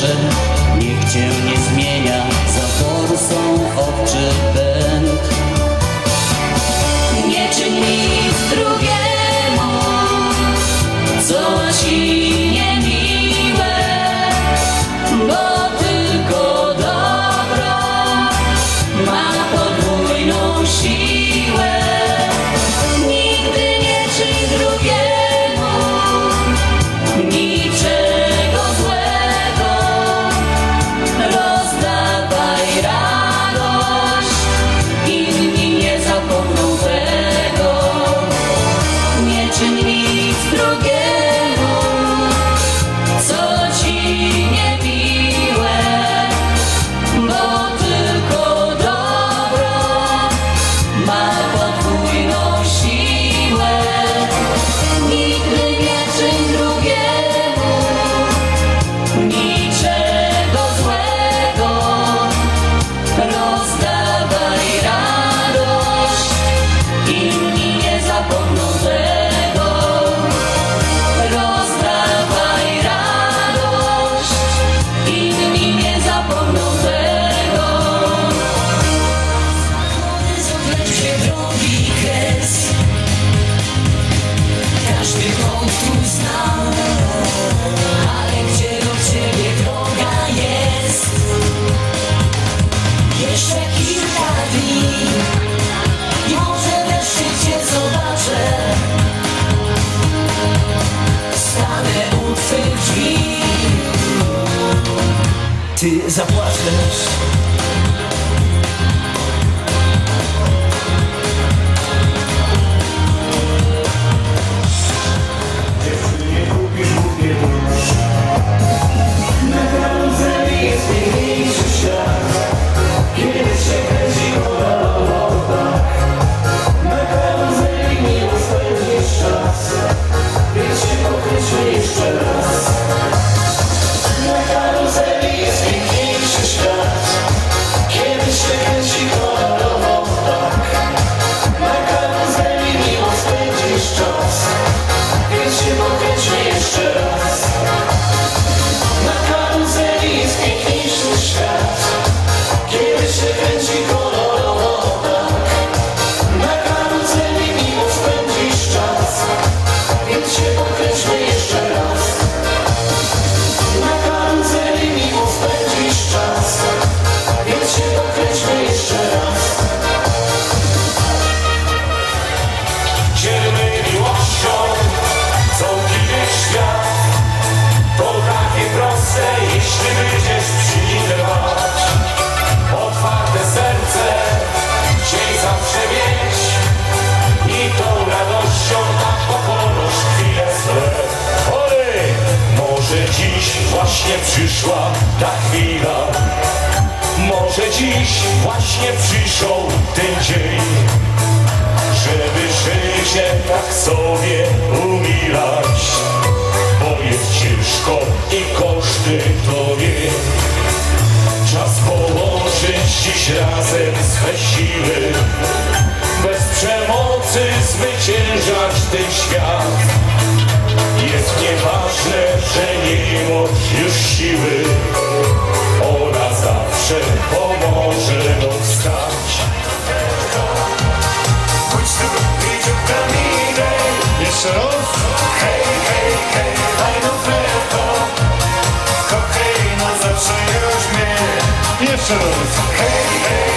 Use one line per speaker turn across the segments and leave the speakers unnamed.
Proszę. as apostas określmy jeszcze
raz. Dzielny miłością świat. To takie proste, jeśli będziesz przy nim Otwarte serce chciej zawsze mieć. I tą radością tak pokonasz! Może dziś właśnie przyszła ta chwila. Może dziś właśnie przyszedł ten dzień Żeby życie tak sobie umilać Bo jest ciężko i koszty to wie Czas połączyć dziś razem swe siły Bez przemocy zwyciężać ten świat. Jest nieważne, że nie masz już siły.
Essentials. Hey, hey.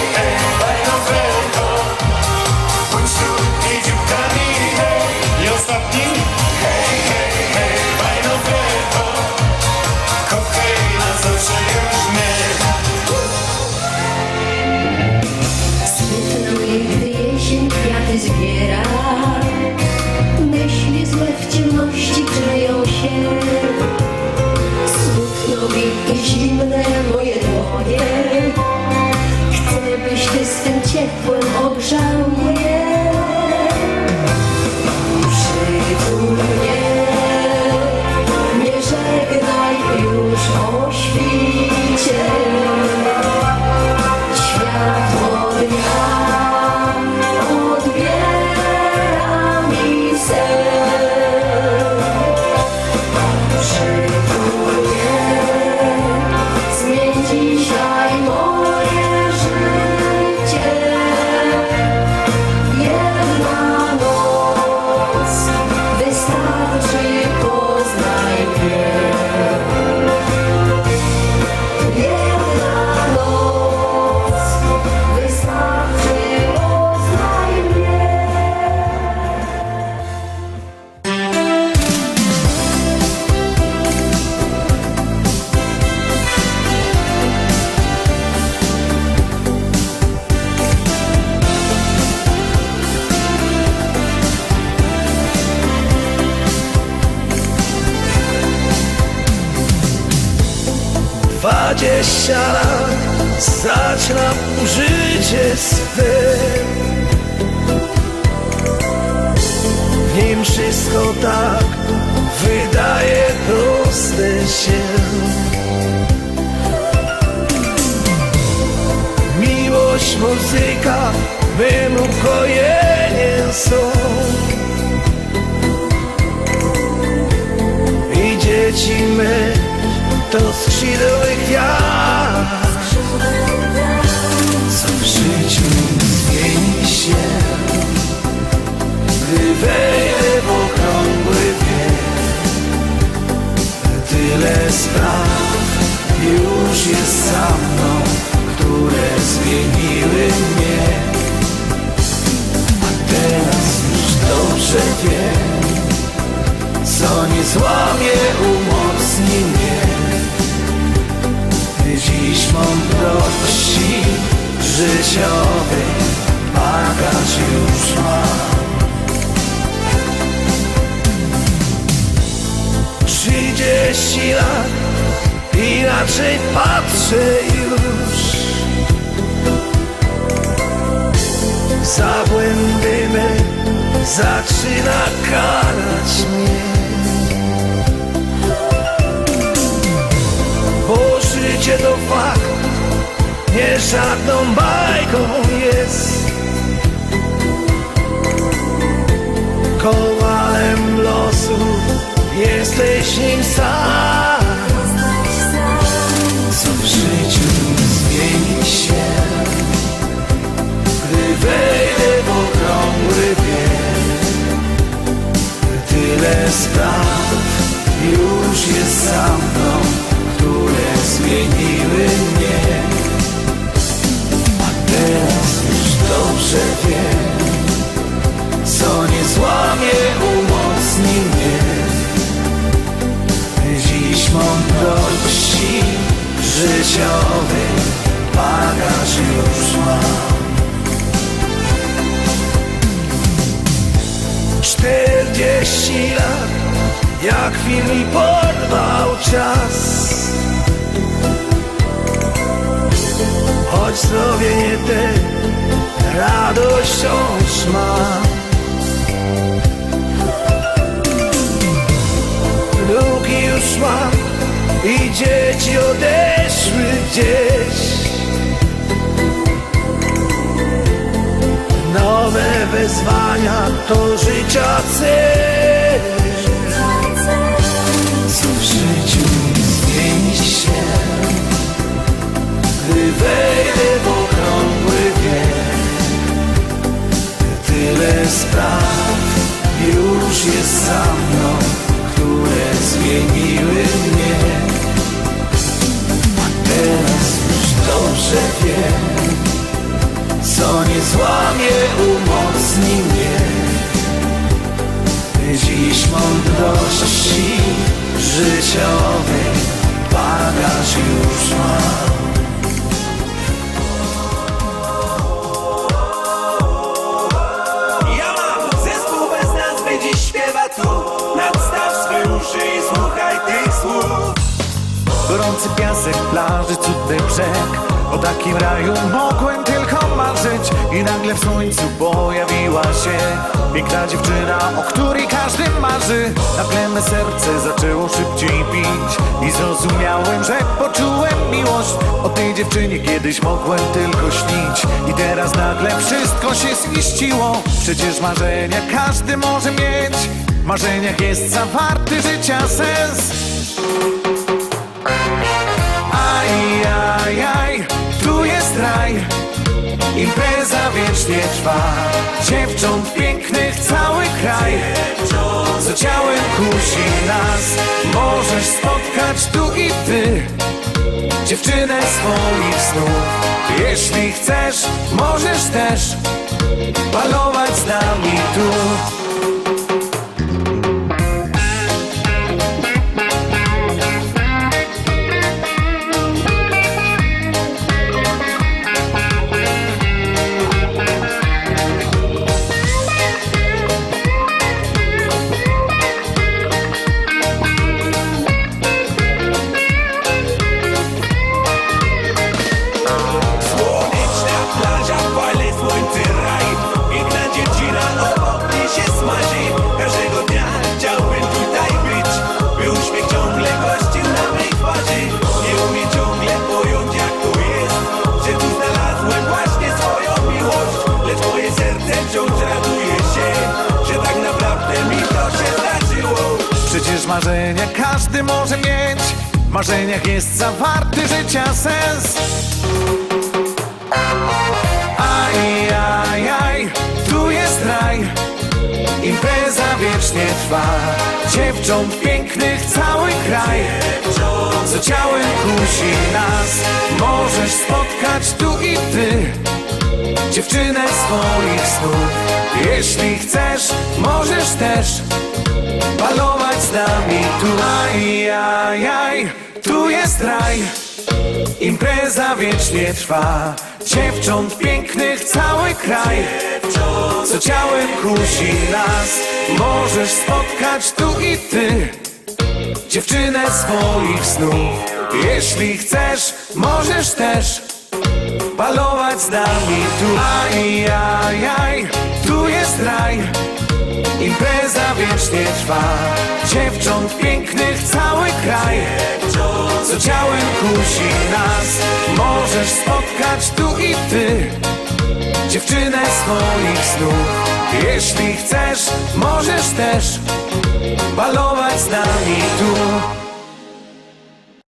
Dwadzieścia lat zaczynam życie swe. W nim wszystko tak wydaje proste się. Miłość, muzyka, mym ukojeniem są. I me to skrzydły gwiazd. Co w życiu zmieni się. Gdy wejdę w okrągły wiek Tyle spraw już jest za mną Które zmieniły mnie. A teraz już dobrze wiem co nie złamie, umocni mnie. Dziś mądrości życiowej bagaż już mam. Trzydzieści lat, inaczej patrzę już. Za błędy me zaczyna karać mnie. Fakt, nie żadną bajką jest. Kowalem losu jesteś nim sam. Co w życiu zmieni się, gdy wejdę w okrągły wiek. Tyle spraw już jest za mną, zmieniły mnie. A teraz już dobrze wiem, co nie złamie, umocni mnie. Dziś mądrości życiowej bagaż już mam. Czterdzieści lat, jak film mi porwał czas Choć sobie nie te radość wciąż mam Wnuki już mam i dzieci odeszły gdzieś. Nowe wyzwania to życia cel Co w życiu zmieni się. Gdy wejdę Tyle spraw już jest za mną Które zmieniły mnie teraz już dobrze wiem co nie złamie, umocni mnie. Dziś mądrości życiowej bagaż już takim raju mogłem tylko marzyć. I nagle w słońcu pojawiła się Piękna dziewczyna, o której każdy marzy. Nagle me serce zaczęło szybciej bić I zrozumiałem, że poczułem miłość. O tej dziewczynie kiedyś mogłem tylko śnić. I teraz nagle wszystko się ziściło Przecież marzenia każdy może mieć. W marzeniach jest zawarty życia sens Impreza wiecznie trwa. Dziewcząt pięknych cały kraj. Co ciałem kusi nas. Możesz spotkać tu i ty Dziewczynę swoich snów. Jeśli chcesz, możesz też Balować z nami tu
marzenia każdy może mieć. W marzeniach jest zawarty życia sens. Aj, aj, aj, tu jest raj. Impreza wiecznie trwa. Dziewcząt pięknych cały kraj. Co ciałem kusi nas. Możesz spotkać tu i ty Dziewczynę swoich snów Jeśli chcesz, możesz też Balować Impreza wiecznie trwa. Dziewcząt pięknych cały kraj. Co ciałem kusi nas Możesz spotkać tu i ty Dziewczynę swoich snów. Jeśli chcesz, możesz też Balować z nami tu. Aj, aj, aj, tu jest raj Impreza wiecznie trwa. Dziewcząt pięknych cały kraj. Co ciałem kusi nas. Możesz spotkać tu i ty Dziewczynę swoich snów. Jeśli chcesz, możesz też Balować z nami tu